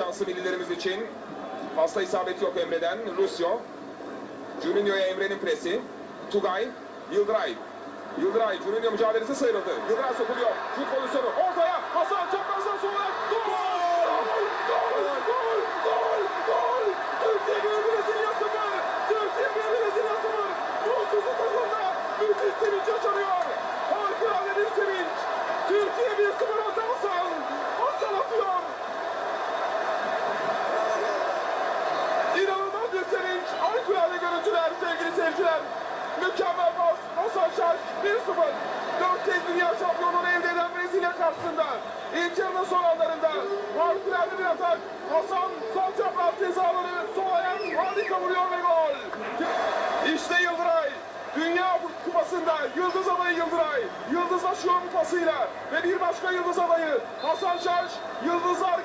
şansı millilerimiz için. Fazla isabet yok Emre'den. Lucio. Juninho'ya Emre'nin presi. Tugay. Yıldıray. Yıldıray. Juninho mücadelesi sıyrıldı. Yıldıray sokuluyor. Şut pozisyonu. Ortaya. Hasan çaprazdan sonra. Gol! Gol! Gol! Gol! Gol! Türkiye bir Brezilya sıfır. Türkiye bir Brezilya sıfır. Mutsuzluk takımda. Müthiş sevinç yaşanıyor. Harikulade bir sevinç. Türkiye bir sıfır önde Hasan. Hasan atıyor. Sevinç. Harikulade görüntüler sevgili seyirciler. Mükemmel pas. Hasan Şaş 1-0. Dört kez dünya şampiyonluğunu elde eden Brezilya karşısında. İlk yarının son anlarında harikulade bir atak. Hasan sol çapraz cezaları sol ayak harika vuruyor ve gol. İşte Yıldıray. Dünya Kupası'nda Yıldız adayı Yıldıray. Yıldızlaşıyor pasıyla. Ve bir başka Yıldız adayı Hasan Şaş. Yıldızlar.